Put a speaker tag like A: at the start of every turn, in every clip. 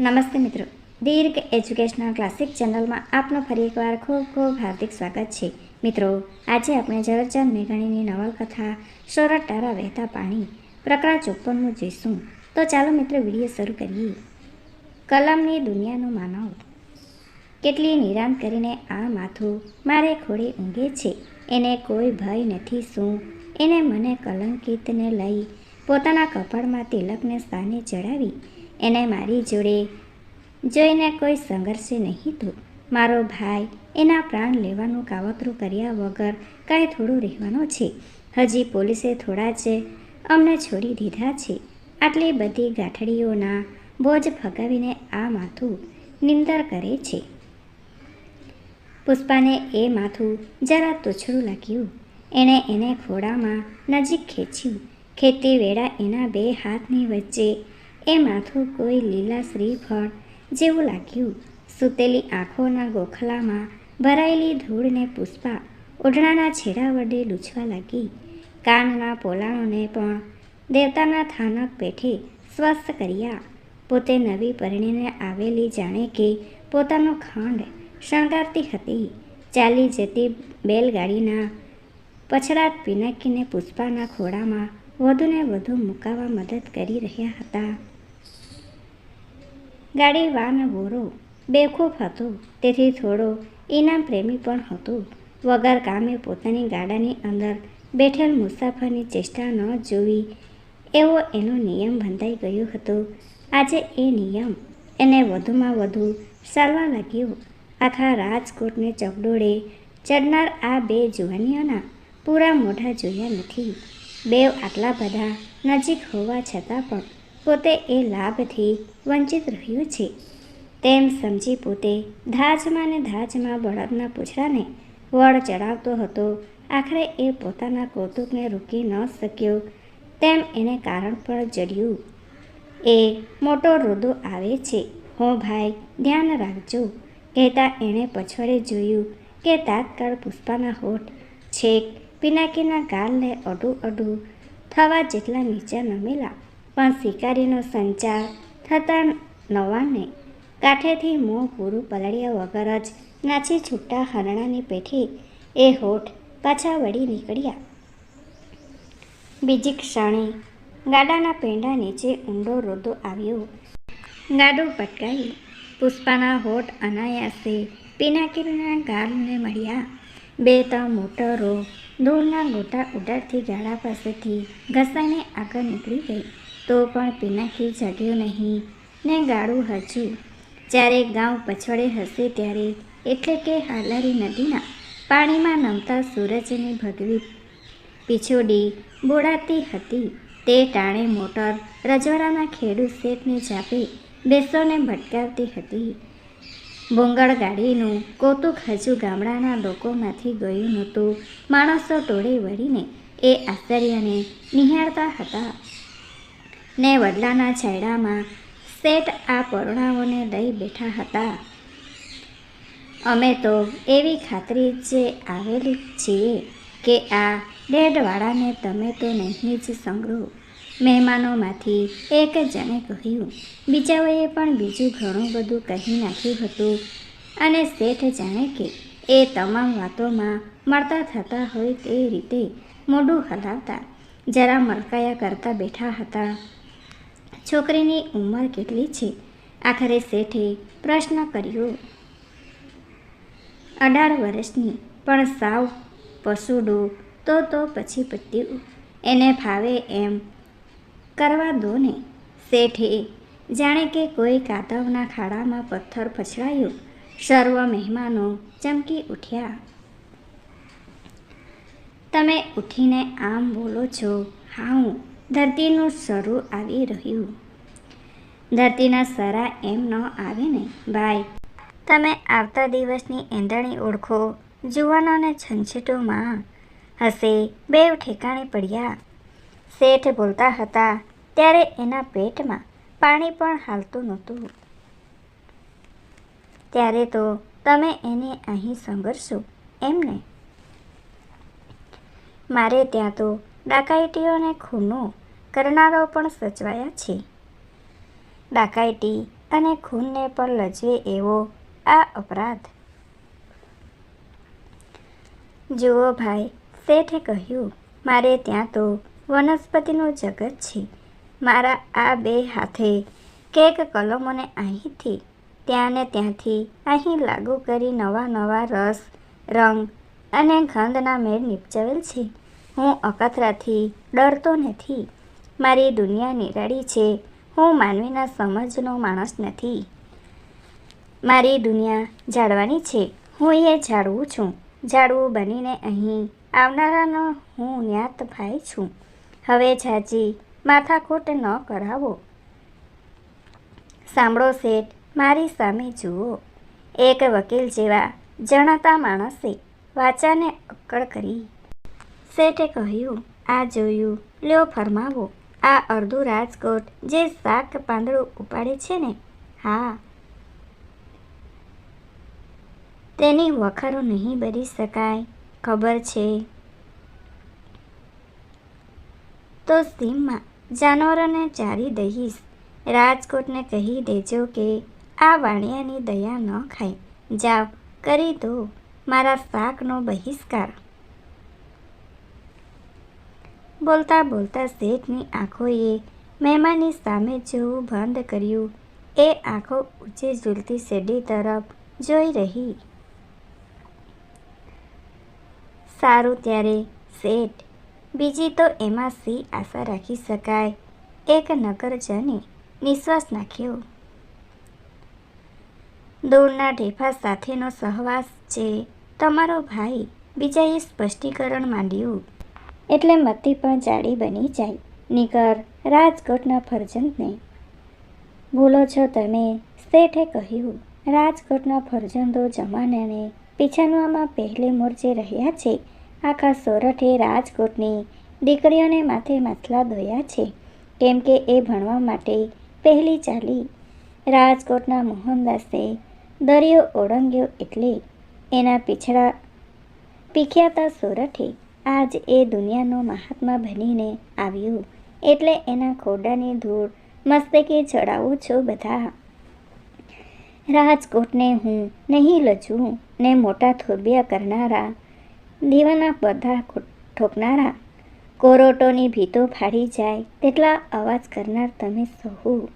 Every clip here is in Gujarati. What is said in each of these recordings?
A: નમસ્તે મિત્રો. દીર્ઘ એજ્યુકેશનલ ક્લાસિક ચેનલમાં આપનું ફરી એકવાર ખૂબ ખૂબ હાર્દિક સ્વાગત છે. મિત્રો, આજે આપણે ઝવેરચંદ મેઘાણીની નવલકથા સોરઠ તારા વહેતા પાણી પ્રકરણ ચોપ્પનનું જોઈશું તો ચાલો મિત્રો વીડિયો શરૂ કરીએ. કલમની દુનિયાનું માનવ. કેટલી નિરામ કરીને આ માથું મારે ખોડે ઊંઘે છે. એને કોઈ ભય નથી શું? એને મને કલંકિતને લઈ પોતાના કપાળમાં તિલકને સ્થાને ચડાવી એને મારી જોડે. જોઈને કોઈ સંઘર્ષે નહીં તો મારો ભાઈ એના પ્રાણ લેવાનું કાવતરું કર્યા વગર કાંઈ થોડું રહેવાનો છે. હજી પોલીસે થોડા જ અમને છોડી દીધા છે. આટલી બધી ગાંઠડીઓના બોજ ફગાવીને આ માથું નિંદર કરે છે. પુષ્પાને એ માથું જરા તોછડું લાગ્યું. એણે એને ખોડામાં નજીક ખેંચ્યું. ખેતી વેળા એના બે હાથની વચ્ચે એ માથું કોઈ લીલા શ્રીફળ જેવું લાગ્યું. સૂતેલી આંખોના ગોખલામાં ભરાયેલી ધૂળને પુષ્પા ઓઢણાના છેડા વડે લૂછવા લાગી. કાનના પોલાણોને પણ દેવતાના થાનક પેઠે સ્વસ્થ કર્યા. પોતે નવી પરણીને આવેલી જાણે કે પોતાનો ખંડ શણગારતી હતી. ચાલી જતી બેલગાડીના પછડાટ પીનાકીને પુષ્પાના ખોળામાં વધુને વધુ મુકાવા મદદ કરી રહ્યા હતા. ગાડી વાન ગોરો બેવકૂફ હતો. તેથી થોડો ઇનામ પ્રેમી પણ હતો. વગર કામે પોતાની ગાડાની અંદર બેઠેલ મુસાફરની ચેષ્ટા ન જોવી એવો એનો નિયમ બંધાઈ ગયો હતો. આજે એ નિયમ એને વધુમાં વધુ ચાલવા લાગ્યો. આખા રાજકોટને ચગડોળે ચડનાર આ બે જુવાનીઓના પૂરા મોઢા જોયા નથી. બેવ આટલા બધા નજીક હોવા છતાં પણ પોતે એ લાભથી વંચિત રહ્યું છે. તેમ સમજી પોતે ધાજમાં ને ધાજમાં બળદના પૂછડાને વળ ચડાવતો હતો. આખરે એ પોતાના કૌતુકને રોકી ન શક્યો. તેમ એને કારણ પણ જડ્યું. એ મોટો રોદો આવે છે. હો ભાઈ, ધ્યાન રાખજો. કહેતા એણે પછવાડે જોયું કે તાત્કાળ પુષ્પાના હોઠ, છેક, પિનાકીના ગાલને અડું અડું થવા જેટલા નીચે નમેલા પણ શિકારીનો સંચાર થતાં નવાને કાંઠેથી મોં પૂરું પલળ્યા વગર જ નાચી છૂટા હરણાની પેઠી એ હોઠ પાછા વળી નીકળ્યા. બીજી ક્ષણે ગાડાના પેંડા નીચે ઊંડો રોદો આવ્યો. ગાડું પટકાઈ પુષ્પાના હોઠ અનાયાસે પિનાકીના ગાલને મળ્યા. બે ત્રણ મોટરો દૂરના ગોટા ઉડાડથી ગાડા પાસેથી ઘસાઈને આગળ નીકળી ગઈ. તો પણ પિનાકી જાગ્યો નહીં. ને ગાળું હજુ. જ્યારે ગાંવ પછવાડે હશે ત્યારે, એટલે કે હાલારી નદીના પાણીમાં નમતા સૂરજની ભગવી પીછોડી બોળાતી હતી. તે ટાણે મોટર રજવાડાના ખેડૂત શેઠને ચાપે બેસોને ભટકાવતી હતી. ભોંગળ ગાડીનું કૌતુક હજુ ગામડાના લોકોમાંથી ગયું નહોતું. માણસો ટોળે વળીને એ આશ્ચર્યને નિહાળતા હતા. ને વડલાના છાયડામાં શેઠ આ પરોણાઓને લઈ બેઠા હતા. અમે તો એવી ખાતરી જે આવેલી છીએ કે આ ડેડવાળાને તમે તો નહીં જ સંગ્રહ મહેમાનોમાંથી એક જણે કહ્યું, બીજાઓએ પણ બીજું ઘણું બધું કહી નાખ્યું હતું. અને શેઠ જાણે કે એ તમામ વાતોમાં મળતા થતા હોય તે રીતે મોઢું હલાવતા જરા મલકાયા કરતા બેઠા હતા. છોકરીની ઉંમર કેટલી છે? આખરે શેઠે પ્રશ્ન કર્યો. અઢાર વર્ષની, પણ સાવ પશુડો, તો તો પછી પત્યું એને ફાવે એમ કરવા દો ને. શેઠે જાણે કે કોઈ કાતવના ખાડામાં પથ્થર પછડાયો સર્વ મહેમાનો ચમકી ઉઠ્યા. તમે ઉઠીને આમ બોલો છો, હાઉ? ધરતીનું સરું આવી રહ્યું. ધરતીના સરા એમ ન આવે ને ભાઈ, તમે આવતા દિવસની એંધણી ઓળખો. જુવાનોને છંછેટોમાં હશે બેવ ઠેકાણે પડ્યા. શેઠ બોલતા હતા, ત્યારે એના પેટમાં પાણી પણ હાલતું નહોતું. ત્યારે તો તમે એને અહીં સંભળશો એમને મારે ત્યાં તો ડાકાઈટીઓને ખૂનો કરનારો પણ સચવાયા છે. ડાકાયટી અને ખૂનને પણ લજવે એવો આ અપરાધ. જુઓ ભાઈ, શેઠે કહ્યું, મારે ત્યાં તો વનસ્પતિનું જગત છે. મારા આ બે હાથે કેક કલમોને અહીંથી, ત્યાં ને ત્યાંથી અહીં લાગુ કરી નવા નવા રસ, રંગ અને ગંધના મેળ નિપજાવેલ છે. હું અકતરાથી ડરતો નથી. મારી દુનિયા નિરાળી છે. હું માનવીના સમજનો માણસ નથી. મારી દુનિયા જાળવાની છે. હું એ જાળવું છું. જાળવું બનીને અહીં આવનારાનો હું જ્ઞાત ભાઈ છું. હવે જાજી, માથાકૂટ ન કરાવો. સાંભળો શેઠ, મારી સામે જુઓ. એક વકીલ જેવા જણાતા માણસે વાચાને અક્કડ કરી. શેઠે કહ્યું, આ જોયું, લ્યો ફરમાવો. આ અડધું રાજકોટ જે શાક પાંદડું ઉપાડે છે ને? હા. તેની વખારો નહીં ભરી શકાય, ખબર છે. તો સીમમાં જાનવરોને ચારી દઈશ. રાજકોટને કહી દેજો કે, આ વાણિયાની દયા ન ખાય. જાવ, કરી દો. મારા શાકનો બહિષ્કાર. બોલતા બોલતા શેઠની આંખોએ મહેમાનની સામે જોવું બંધ કર્યું. એ આંખો ઊંચે ઝૂલતી શેરડી તરફ જોઈ રહી. સારું ત્યારે, શેઠ. બીજી તો એમાં સી આશા રાખી શકાય? એક નગરજને નિશ્વાસ નાખ્યો. દૂરના ઢેફા સાથેનો સહવાસ છે. તમારો ભાઈ બીજાએ સ્પષ્ટીકરણ માંડ્યું. એટલે મતી પણ જાડી બની જાય. નિકર રાજકોટના ફરજંદને ભૂલો છો તમે, શેઠે કહ્યું, રાજકોટના ફરજંદો જમાનાને પીછાનવામાં પહેલે મોરચે રહ્યા છે. આખા સોરઠે રાજકોટની દીકરીઓને માથે માથલા ધોયા છે. કેમ કે એ ભણવા માટે પહેલી ચાલી. રાજકોટના મોહનદાસે દરિયો ઓળંગ્યો એટલે એના પીછડા પીખ્યાતા સોરઠે આજ એ દુનિયાનો મહાત્મા બનીને આવ્યું. એટલે એના ખોડાની ધૂળ મસ્તકે ચડાવું છું બધા. રાજકોટને હું નહીં લજું, ને મોટા થોબિયા કરનારા, દીવાના બધા ઠોકનારા. કોરોટોની ભીતો ફાડી જાય, તેટલા અવાજ કરનાર તમે સહુ.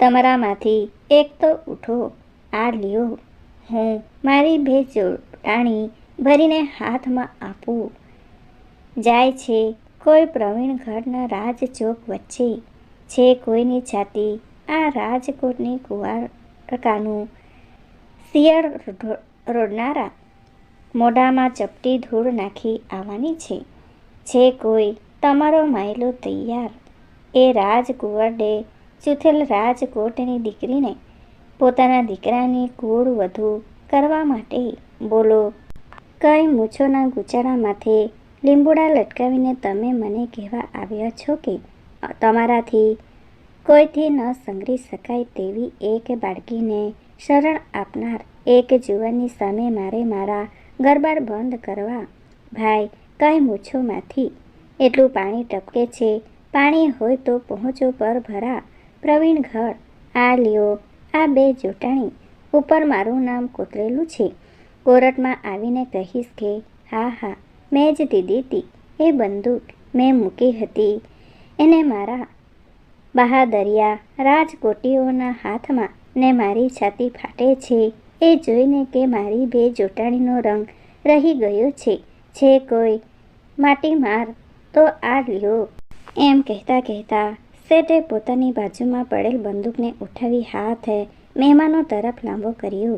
A: તમારામાંથી એક તો ઉઠો, આ લ્યો. હું મારી બે જોટાણી ભરીને હાથમાં આપું. જાય છે. કોઈ પ્રવીણ ઘરના રાજચોક વચ્ચે છે કોઈની છાતી. આ રાજકોટની કુવારકાનું શિયાળ રોડનારા મોઢામાં ચપટી ધૂળ નાખી આવવાની છે. છે કોઈ? તમારો માયલો તૈયાર. એ રાજકુંવરડે ચૂથેલ રાજકોટની દીકરીને પોતાના દીકરાની કુળ વધુ કરવા માટે બોલો. કઈ મૂછોના ગુચારા માથે લીંબુડા લટકાવીને તમે મને કહેવા આવ્યા છો કે તમારાથી કોઈથી ન સંગરી શકાય તેવી એક બાળકીને શરણ આપનાર એક જુવાનની સામે મારે મારા ગરબાર બંધ કરવા. ભાઈ, કાંઈ મૂછોમાંથી એટલું પાણી ટપકે છે. પાણી હોય તો પહોંચો પર ભરા. પ્રવીણ ઘર. આ લ્યો. આ બે જોટાણી. ઉપર મારું નામ કોતરેલું છે. કોરટમાં આવીને કહીશ કે, હા હા મેં જ દીધી હતી એ બંદૂક મેં મૂકી હતી. એને મારા બહાદરિયા રાજકોટીઓના હાથમાં ને મારી છાતી ફાટે છે. એ જોઈને કે મારી બે જોટાણીનો રંગ રહી ગયો છે. છે કોઈ માટી માર તો આ લ્યો. એમ કહેતા કહેતા શેઠે પોતાની બાજુમાં પડેલ બંદૂકને ઉઠાવી હાથ મહેમાનો તરફ લાંબો કર્યો.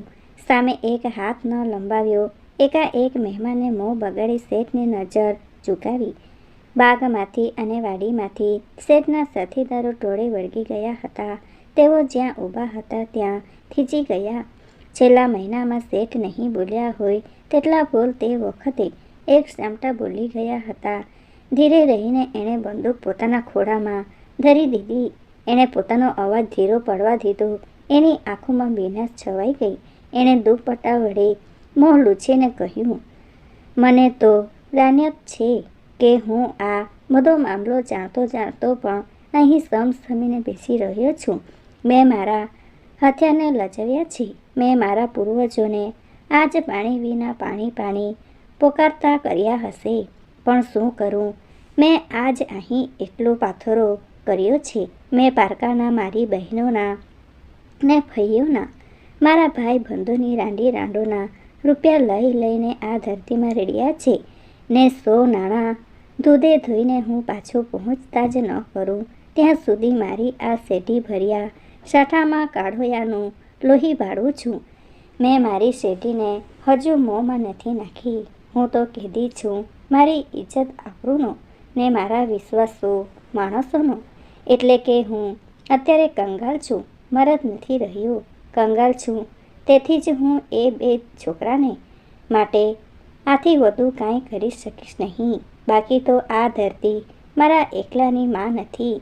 A: સામે એક હાથ ન લંબાવ્યો. એકાએક મહેમાને મોં બગાડી શેઠની નજર ચૂકાવી બાગમાંથી અને વાડીમાંથી શેઠના સાથીદારો ટોળે વળગી ગયા હતા. તેઓ જ્યાં ઊભા હતા ત્યાં થીજી ગયા. છેલ્લા મહિનામાં શેઠ નહીં બોલ્યા હોય તેટલા બોલ તે વખતે એક સામટા બોલી ગયા હતા. ધીરે રહીને એણે બંદૂક પોતાના ખોળામાં ધરી દીધી. એણે પોતાનો અવાજ ધીરો પડવા દીધો. એની આંખોમાં બેનાશ છવાઈ ગઈ. એણે દુપટ્ટા વડે મોં લૂછીને કહ્યું, મને તો દાન્યત છે કે હું આ બધો મામલો જાણતો જાણતો પણ અહીં સમસમીને બેસી રહ્યો છું. મેં મારા હથિયારને લજવ્યા છે. મેં મારા પૂર્વજોને આજ પાણી વિના પાણી પાણી પોકારતા કર્યા હશે. પણ શું કરું? મેં આજ અહીં એટલો પાથરો કર્યો છે. મેં પારકાના મારી બહેનોના ને ફઈઓના મારા ભાઈ બંધુની રાંડી રાંડોના રૂપિયા લઈ લઈને આ ધરતીમાં રેડ્યા છે. ને સો નાણાં દૂધે ધોઈને હું પાછો પહોંચતા જ ન કરું. ત્યાં સુધી મારી આ શેઢી ભર્યા સાઠામાં કાઢોયાનું લોહી બાળું છું. મેં મારી શેઢીને હજુ મોંમાં નથી નાખી. હું તો કીધી છું, મારી ઇજ્જત આબરૂનો ને મારા વિશ્વાસો માણસોનો. એટલે કે હું અત્યારે કંગાળ છું, મરદ નથી રહ્યું. કંગાળ છું તેથી જ હું એ બે છોકરાને માટે આથી વધુ કાંઈ કરી શકીશ નહીં. બાકી તો આ ધરતી મારા એકલાની માં નથી.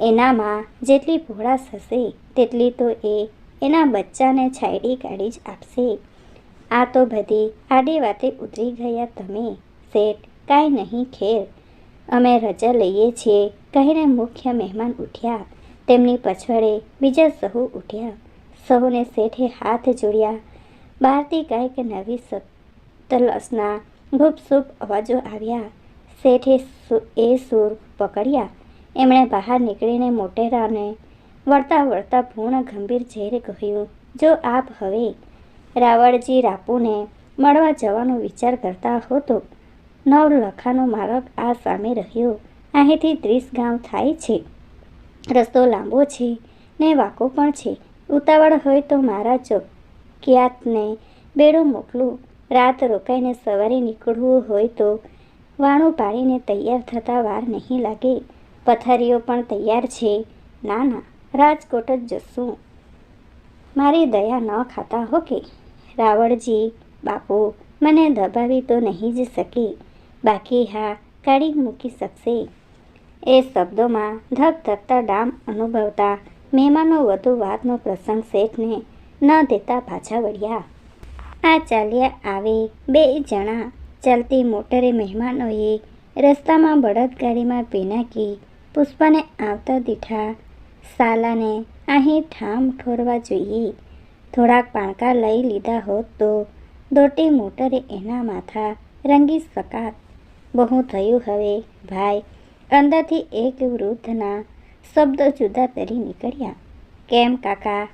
A: એનામાં જેટલી ભોળાશ હશે તેટલી તો એ એના બચ્ચાને છાયડી કાઢી જ આપશે. આ તો બધી આડી વાતે ઉતરી ગયા તમે. શેઠ, કાંઈ નહીં, ખેર. અમે રજા લઈએ છીએ, કહીને મુખ્ય મહેમાન ઉઠ્યા. તેમની પછવાડે બીજા સહુ ઉઠ્યા. સહુને શેઠે હાથ જોડ્યા. બહારથી કંઈક નવી સતલસના ગુપસુપ અવાજો આવ્યા. શેઠે એ સૂર પકડ્યા. એમણે બહાર નીકળીને મોટેરાને વળતા વળતા પૂર્ણ ગંભીર ઝેર કહ્યું, જો આપ હવે રાવળજી રાપુને મળવા જવાનો વિચાર કરતા હો તો નવલખાનો માર્ગ આ સામે રહ્યો. અહીંથી ત્રીસ ગામ થાય છે. રસ્તો લાંબો છે ને વાંકો પણ છે. ઉતાવળ હોય તો મારા ચોકિયાતને બેડું મોકલું, રાત રોકાઈને સવારે નીકળવું હોય તો વાણું પાડીને તૈયાર થતાં વાર નહીં લાગે. પથારીઓ પણ તૈયાર છે. ના ના, રાજકોટ જ જશું. મારી દયા ન ખાતા હો કે? રાવળજી, બાપુ, મને દબાવી તો નહીં જ શકે. બાકી હા, કાઢી મૂકી શકશે. એ શબ્દોમાં ધક ધકતા ડામ અનુભવતા મહેમાનો વધુ વાતનો પ્રસંગ શેઠને ન દેતા પાછા વળ્યા. આ ચાલ્યા આવે બે જણા ચાલતી મોટરે મહેમાનોએ રસ્તામાં બળદગાડીમાં પીનાકી પુષ્પાને આવતા દીઠા સાલાને અહીં ઠામ ઠોરવા જોઈએ. થોડાક પાણકા લઈ લીધા હોત તો દોટી મોટરે એના માથા રંગી શકાત. બહુ થયું હવે, ભાઈ. અંદરથી એક વૃદ્ધના શબ્દો જુદા તરી નીકળ્યા. કેમ, કાકા?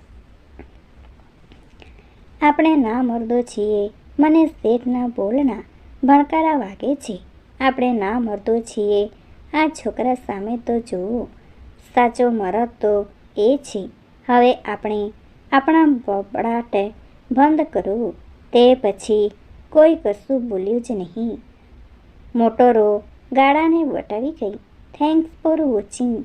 A: આપણે ના મર્દો છીએ. મને શેઠના બોલના ભણકારા વાગે છે. આપણે ના મર્દો છીએ. આ છોકરા સામે તો જુઓ. સાચો મરદ તો એ છે. હવે આપણે આપણા બબડાટે બંધ કરવું તે પછી કોઈ કશું બોલ્યું જ નહીં. મોટરો ગાળાને વટાવી ગઈ. Thanks for watching